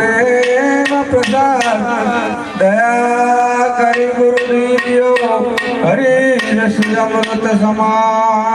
પ્રેમ પ્રસાદ દયા કરી ગુરુદેવીઓ હરી રસ અમૃત સમાન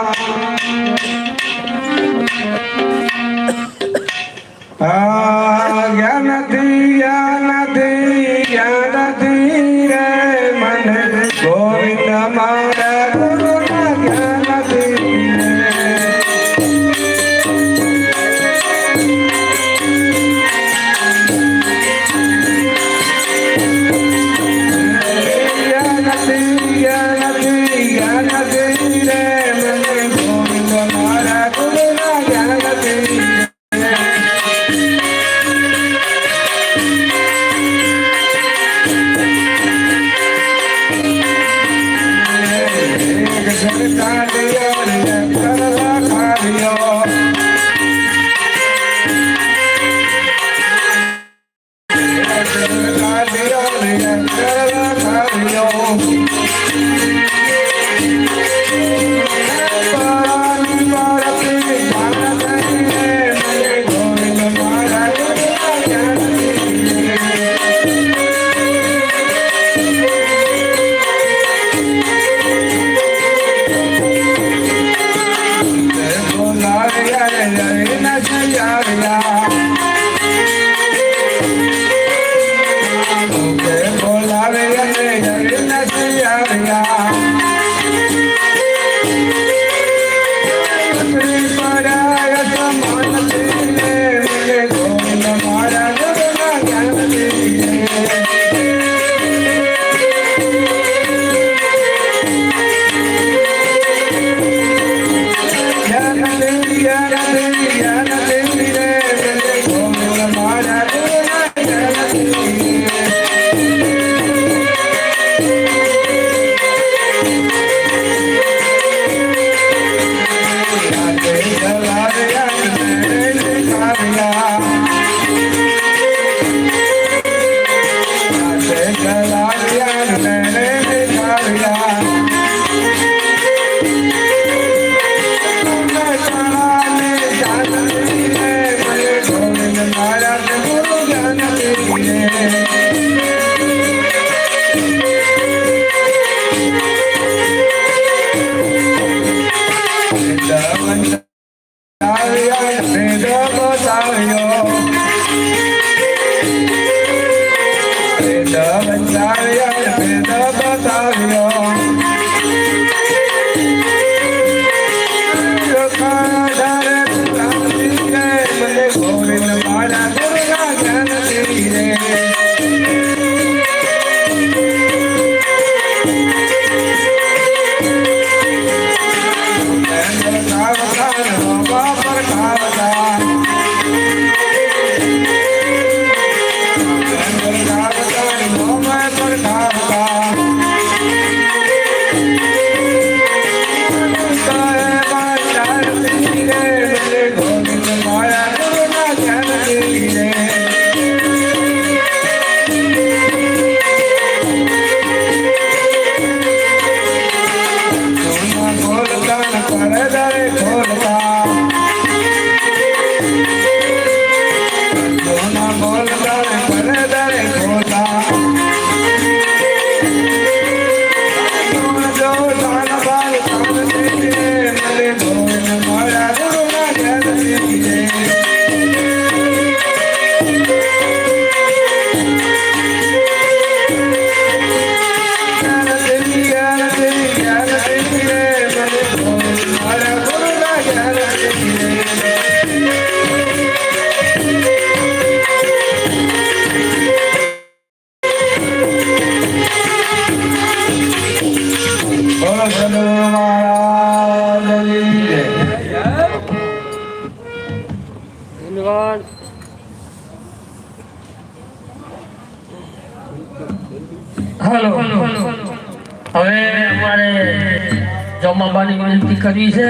જમાબાની વિનંતી કરી છે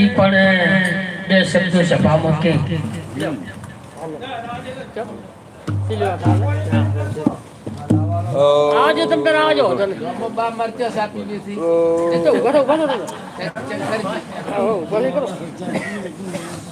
એ પણ બે શબ્દો સભામાં કે આજે તમે આવજો. બા મરચા સાપી દીધી. એ તો ઊભા રહો,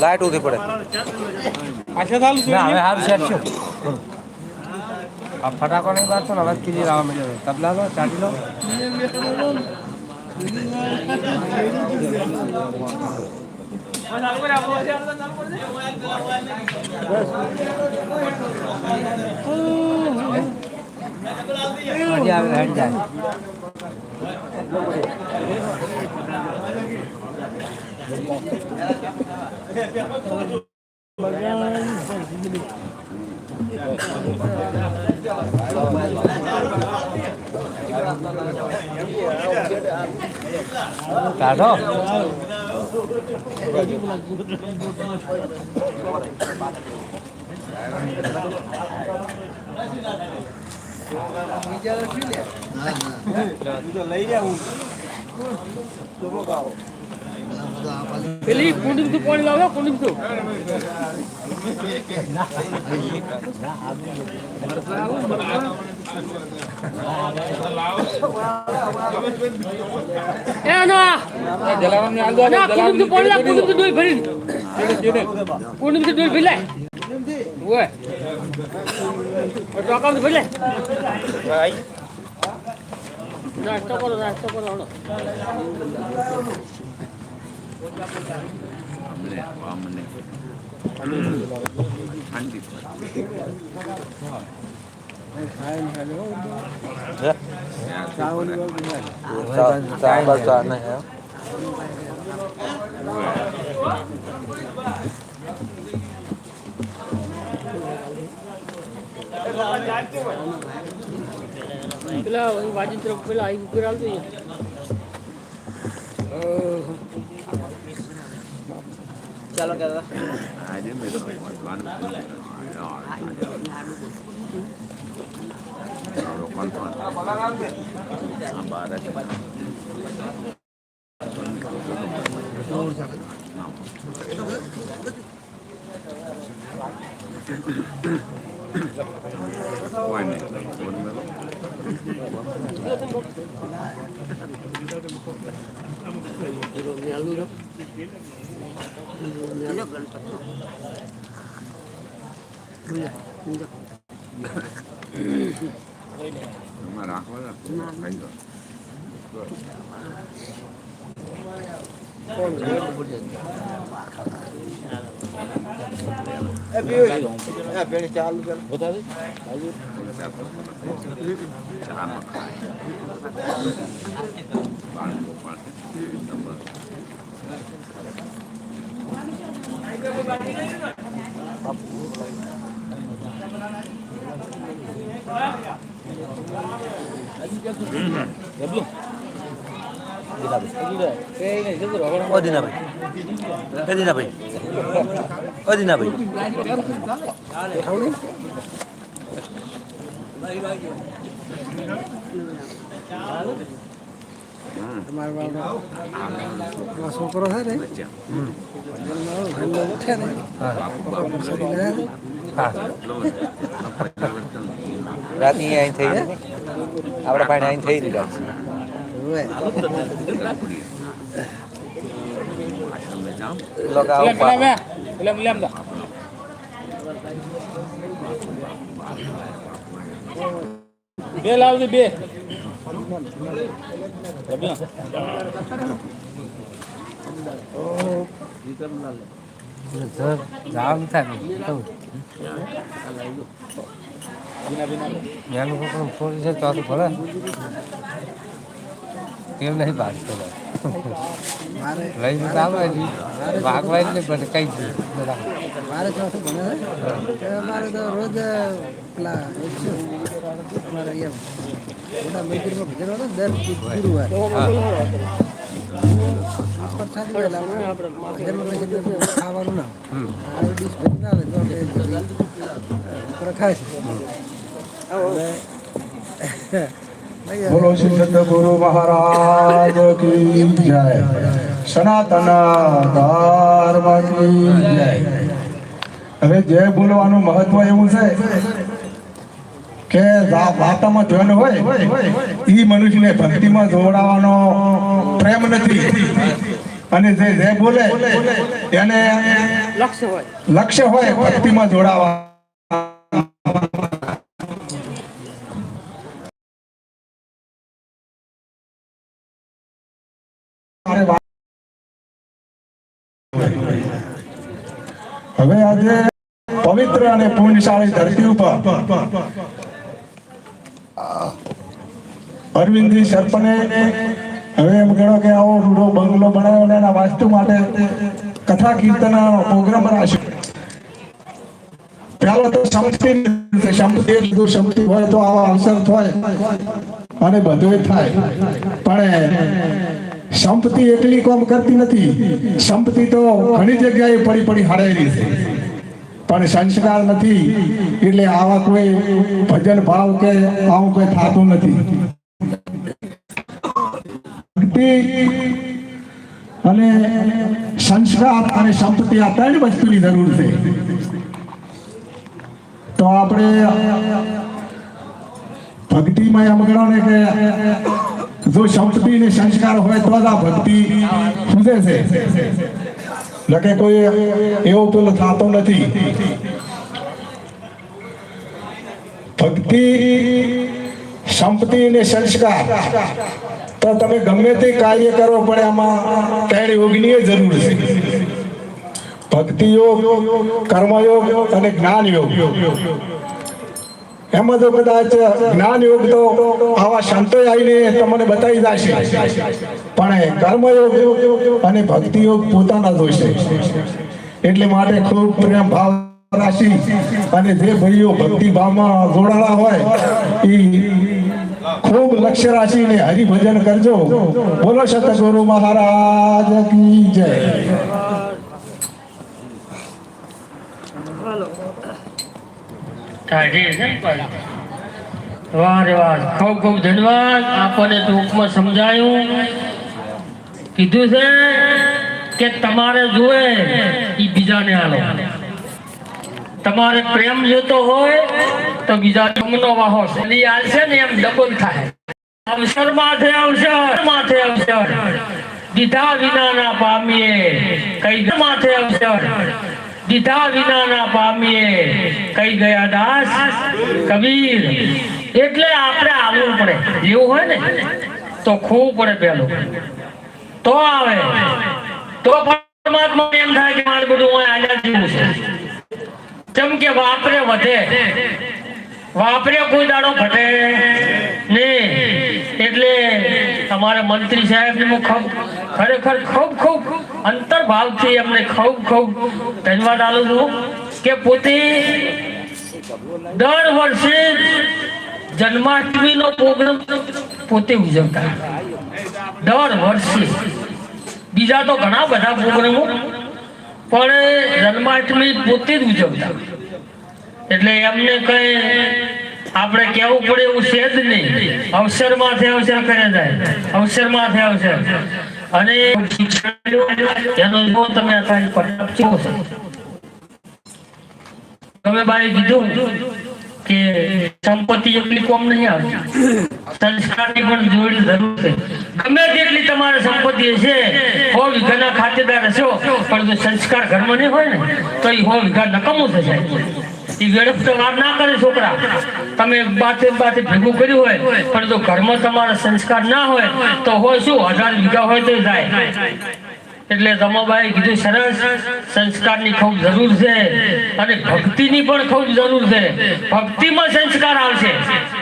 લાઈટ ઉધી પડે ના હવે સારું સેટ છું આ ફટાકો નહીં બારતો ને હવે કીધી લાવવા મળ્યો તબલા લો ચાટી લો મજા આવે હેડ જાય cả đó lấy đeo. Tôi có પેલી કુંડી તું પાણી લાવો કુંડી તું. એ ના ના કુંડી તું પાણી લાવ કુંડી તું ડોલ ભરી કુંડી તું ડોલ ભરી લે. ઓય. ટોકા ભરી લે. નાસ્તો કરો નાસ્તો કરો sao ba giờ này hả పిల్ల వాటి పిల్ల ఐదు కూరలు চলো দাদা আইডি মে তো গান Thank you. હળો ચાવલ ચાર નહીં હે પેલા બાજુ તરફ પેલા આવી ઉપર આવતો ઓ દીનાભાઈ એ દીનાભાઈ ઓ દીનાભાઈ છોકરો છે ને રાતની અહીં થઈ ને આપણે પાણી અહીં થઈ દીધા લોકો આવું પા- બે લાવજો બે જામ થાય કહું મેનું પણ ફોડી છે તો તો ભલે તેમ નહીં ભાગતો લઈ જતા આવે ભાગવાય ને બધે કઈ મારે ચોથું ભણે છે મારે તો રોજ એમ. મોટા મંદિરમાં ભજન હોય દર ગુરુવાર. ઉપર થતી હોય એટલે આપણે ભજનમાં પછી બધું ખાવાનું ના ડીશ ભરી આવે તો આપણે આપણે ખાય છે બોલો શ્રી સદગુરુ મહારાજ કી જય. સનાતન ધર્મ કી જય. હવે જય બોલવાનું મહત્વ એવું છે કે વાર્તામાં ધ્યાન હોય એ મનુષ્યને ભક્તિમાં જોડાવાનો પ્રેમ નથી. અને જે જે બોલે એને લક્ષ્ય લક્ષ્ય હોય ભક્તિમાં જોડાવા. હવે આજે પવિત્ર અને પુણ્યશાળી ધરતી ઉપર અરવિંદજી સરપને હવે એમ ગણો કે આવો રૂડો બંગલો બનાવ્યો ને એના વાસ્તુ માટે કથા કીર્તન પ્રોગ્રામ રાખ્યો પહેલા તો સંપત્તિ સંપત્તિ એટલું સંપત્તિ હોય તો આવા અવસર થાય અને બધું થાય. પણ સંપત્તિ એકલી કોમ કરતી નથી. સંપત્તિ તો ઘણી જગ્યાએ પડી પડી હારેલી છે. પણ સંસ્કાર નથી. એટલે આવા કોઈ ભજન ભાવ કે આવું કોઈ થતું નથી. અને સંસ્કાર અને સંપત્તિ આ ત્રણ વસ્તુની જરૂર છે. તો આપણે ભક્તિમાં એમ ગણો ને કે જો સંપત્તિ ને સંસ્કાર હોય તો જ આ ભક્તિ સુધે છે. લકે કોઈ એવો પેલો થતો નથી. ભક્તિ, સંપત્તિ ને સંસ્કાર તો તમે ગમે તે કાર્ય કરો, પણ આમાં ત્રણ યોગની જરૂર છે. ભક્તિ યોગ કર્મયોગ અને જ્ઞાન યોગ એમાં તો કદાચ જ્ઞાન યોગ તો આવા સંતો આવીને તમને બતાવી દેશે. પણ કર્મયોગ અને ભક્તિ યોગ પોતાના જ એટલે માટે ખૂબ પ્રેમ ભાવ રાશિ અને જે ભાઈઓ ભક્તિ ભાવમાં જોડાણા હોય એ ખૂબ લક્ષ્ય રાખીને હરિભજન કરજો. બોલો સતગુરુ મહારાજ કી જય. તમારે જોવે એ બીજાને આલો. તમારે પ્રેમ જોતો હોય, તો બીજા ચમનો વાહો એ આલશે ને એમ ડબલ થાય. અવસર માથે અવસર માથે અવસર. દીધા વિના ના પામીએ. કઈ માથે અવસર? દીધા વિના ના પામીએ. કઈ ગયા દાસ? કબીર. એટલે આપણે આવવું પડે. એવું હોય ને? તો ખૂબ પડે પેલું. તો આવે. તો પરમાત્મા એમ થાય કે મારે બધું આજાદ જેવું છે. જેમ કે વાપરે વધે. વાપરે કોઈ દાડો ઘટે ને એટલે તમારે મંત્રી સાહેબ હું ખૂબ, ખરેખર ખૂબ ખૂબ અંતરભાવથી એમને ખૂબ ખૂબ ધન્યવાદ આલું છું કે પોતે દર વર્ષે જન્માષ્ટમીનો પ્રોગ્રામ પોતે ઉજવતા. દર વર્ષે. બીજા તો ઘણા બધા પ્રોગ્રામો, પણ જન્માષ્ટમી પોતે જ ઉજવતા. એટલે એમને કઈ આપણે કેવું પડે એવું છે જ નહીં. અવસરમાંથી અવસર કરે જાય. અવસરમાંથી અવસર. અને એનો જો તમે છે તમે ભાઈ કીધું કે સંપત્તિ એટલી કોમ નહીં આવતી સંસ્કારની પણ જોડ જરૂર છે. ગમે તેટલી તમારે સંપત્તિ હશે હો વીઘાના ખાતેદાર હશો, પણ જો સંસ્કાર ઘરમાં નહીં હોય ને, તો એ હો વીઘા નકામું થશે છોકરા. તમે બાતે બાતે ભેગું કર્યું હોય, પણ ઘરમાં તમારા સંસ્કાર ના હોય, તો હોય શું? હજાર વીઘા હોય તો જાય. એટલે રમાબાઈ કીધું, સરસ, સંસ્કારની ખૂબ જરૂર છે અને ભક્તિની પણ ખૂબ જરૂર છે. ભક્તિમાં સંસ્કાર આવશે.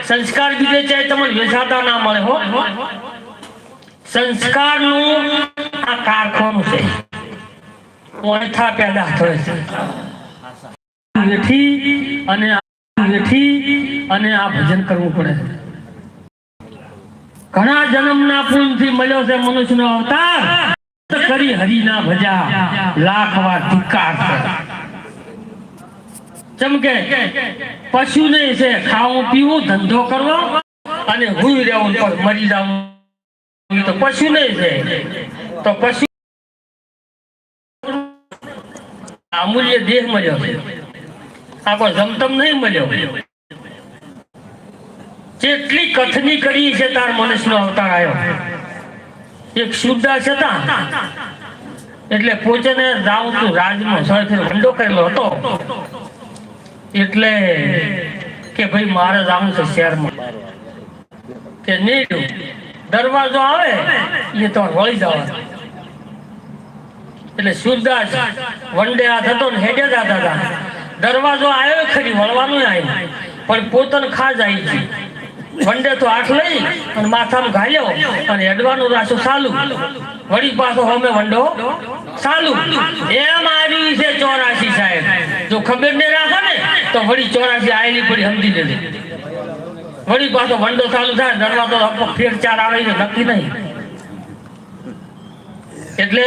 સંસ્કાર બીજે ચાહે તમને વેચાતા ના મળે હો. સંસ્કારનું આ કારખાનું છે. ઓળખા પેદા થાય છે વેઠી અને નથી અને આ ભજન કરવું પડે. ઘણા જન્મના પુણ્યથી મળ્યો છે મનુષ્યનો અવતાર. કરી હરિના ભજા લાખ વાર ધિકાર ચમકે પશુ નહીં છે ખાવું, પીવું, ધંધો કરવો અને હુઈ રહેવું મરી જવું. તો પશુ નહીં છે, તો પશુ અમૂલ્ય દેહ મળ્યો છે. આ કોઈ જમતમ નહીં મળ્યો. જેટલી કથની કરી છે તાર મનુષ્યનો અવતાર આવ્યો એક શુદ્ધા હતા એટલે પોચેને જાઉં રાજનો સળથી વંડો કરેલો હતો. એટલે કે ભાઈ મારે જાવું છે શહેરમાં. કે નહીં દરવાજો આવે, એ તો વળી જવા એટલે શુદ્ધા વંડે આ થતો ને હેડે જતા હતા. દરવાજો આવ્યો ખરી વળવાનું આવ્યો પણ પોતન ખા જાય છે વંડે તો આઠ લઈ અને માથામાં ઘાલ્યો અને હેડવાનું રાશું ચાલુ. વળી પાછો હમે વંડો ચાલુ. એમ આવી છે ચોરાશી સાહેબ. જો ખબર ને રાખે ને, તો વળી ચોરાશી આયેલી પડી સમજી લેજે. વળી પાછો વંડો ચાલુ થાય, દરવાજો ફેર ચાર આવે નક્કી નહીં. એટલે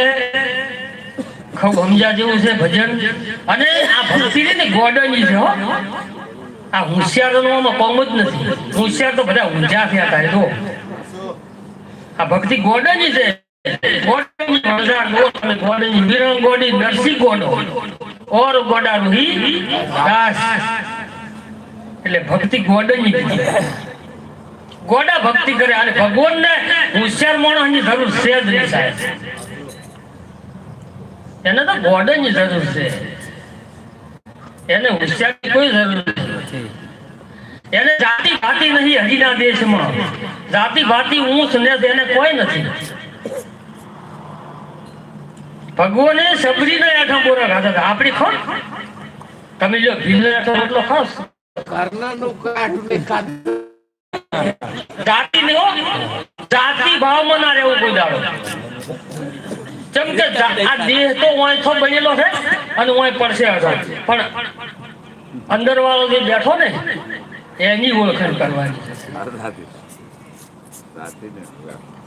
ખૂબ સમજા જેવું છે ભજન. અને આ ભક્તિ ને ગોડની છે હો. આ હોશિયારોમાં કોમ જ નથી. હોશિયાર તો બધા ઊંઝા થયા એ તો આ ભક્તિ ગોડની છે. ગોડ ભક્તિ કરે અને ભગવાનને હોશિયાર માણસની જરૂર છે જ નહીં સાહેબ. એને તો ગોડની જરૂર છે. એને હોશિયારી કોઈ જરૂર નથી. એને જાતિ ભાતી નહીં હરિના દેશમાં. જાતિ ભાતી ઊંચ ને એને કોઈ નથી. ભગવાને સબરીનો આખા બોરા ખાધા હતા. આપણી ખોટ તમે જો ભીલ આઠમ એટલો ખાસ. જાતિ ને જાતિ ભાવમાં ના રહેવું કોઈ દાડો. જેમ કે આ દેહ તો વાંચો બનેલો છે અને વાંચ પડશે. પણ અંદર વાળો જે બેઠો ને એની ઓળખાણ કરવાની છે.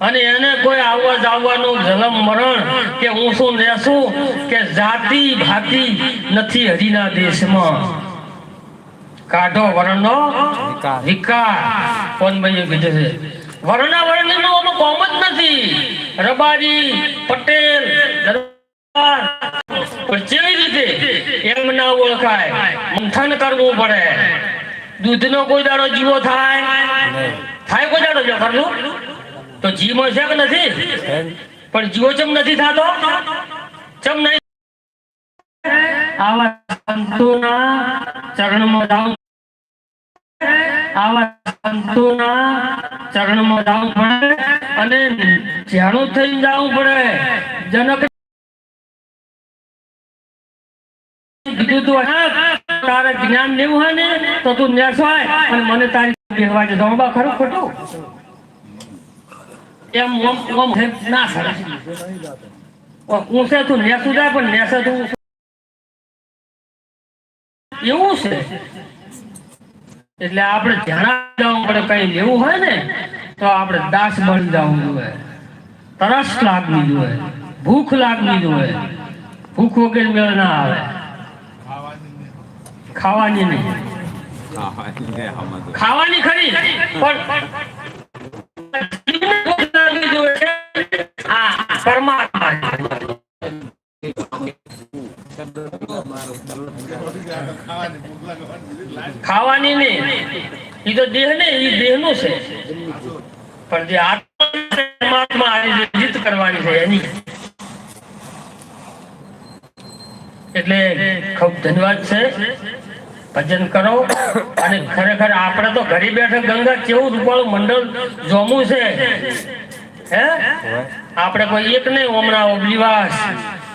અને એને કોઈ આવવા જાવવાનું જન્મ મરણ કે હું શું લેશું કે જાતિ ભાતિ નથી હરિના દેશમાં. કાઢો વર્ણનો. વિકાર. કોણ ભાઈ કીધું છે? વર્ણા વર્ણનો આમાં નથી. રબારી, પટેલ, દરબાર. કેવી રીતે એમ ના ઓળખાય કરવું પડે. દૂધનો કોઈ દાડો જીવો થાય? થાય કોઈ દાડો જો કરવું તો જીવો છે નથી? પણ જીવો ચમ નથી થતો? ચરણમાં આવા સંતોના ચરણમાં જવું પડે અને જાણું થઈને જાવું પડે, જનક કીધું હોય ને, તો તું નેસવાય અને મને તારી ખરું ખોટું? એમ, ઓમ ઓમ તું નેસું જાય પણ નેસે તું એવું છે? એટલે આપણે ધ્યાન જવું પડે કઈ લેવું હોય ને તો આપણે દાસ બની જવું જોઈએ. તરસ લાગવી જોઈએ ભૂખ લાગવી જોઈએ. ભૂખ વગર મેળ ના આવે. ખાવાની નહીં. ખાવાની ખરી પણ પરમાત્મા ખાવાની નહીં. એ તો દેહ ને એ દેહનું છે. પણ જે આત્મા જીત કરવાની છે એની. એટલે ખૂબ ધન્યવાદ છે. ભજન કરો. અને ખરેખર આપણે તો ઘરે બેઠા ગંગા કેવું રૂપાળું મંડળ જોમું છે. હે? આપણે કોઈ એક નહીં હમણાં ઓબલીવાસ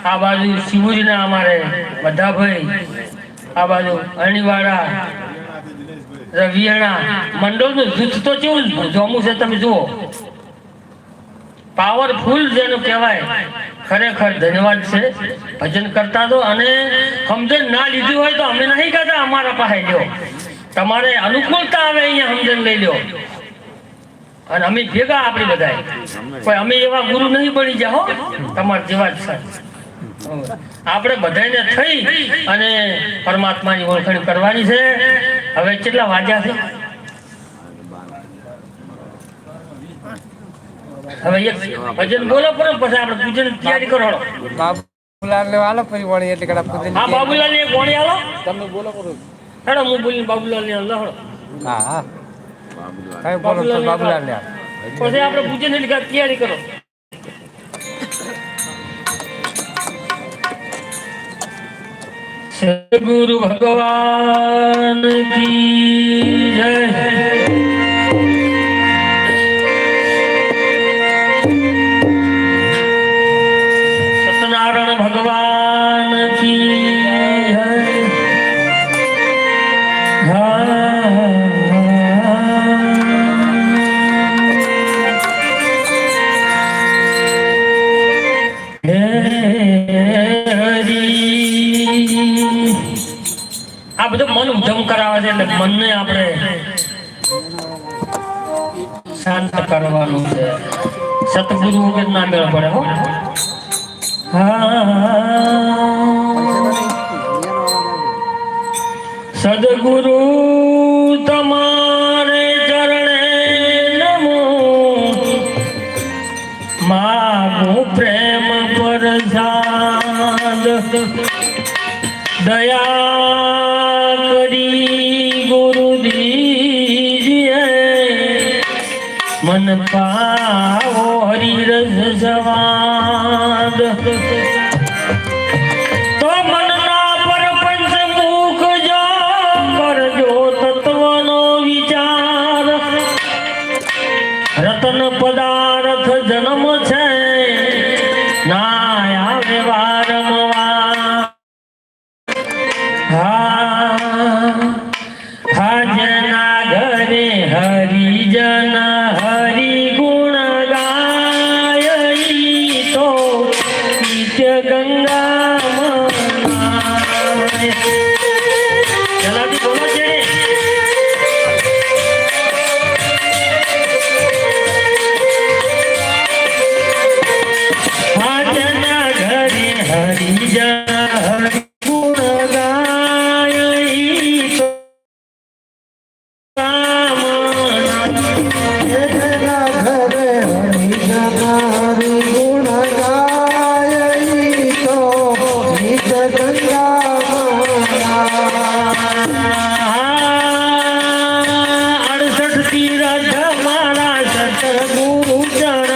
આ બાજુ શિવજીના અમારે બધા ભાઈ. આ બાજુ અણીવાડા રવિયાણા મંડળનું જૂથ તો કેવું જોમું છે તમે જુઓ. પાવરફુલ જેનું કહેવાય. ખરેખર ધન્યવાદ છે. ભજન કરતા તો અને સમજણ ના લીધી હોય તો અમે નહીં કહેતા અમારા પાસે લ્યો. તમારે અનુકૂળતા આવે અહીંયા સમજણ લઈ લ્યો. અને અમે ભેગા આપણે બધા કોઈ અમે એવા ગુરુ નહીં બની જાઓ તમારા જેવા જ છે આપણે બધાને થઈ અને પરમાત્માની ઓળખાણ કરવાની છે. હવે કેટલા વાગ્યા છે? હવે એક ભજન બોલો પણ પછી આપણે પૂજન તૈયારી કરો. બાબુલાલ ને વાલો પછી વળી એટલે કડા પૂજન હા બાબુલાલ ને ગોળી આલો તમે બોલો કરો હેડો હું બોલીને બાબુલાલ ને આલો હેડો. હા હા. કઈ બોલો બાબુલાલ ને પછી આપણે પૂજનની તૈયારી કરો. સદગુરુ ભગવાન કી જય. છે એટલે મનને આપણે શાંત કરવાનું છે. સતગુરુ વગર ના મેળ પડે હો. હા. સદગુરુ મન સતગુરુ ચરણે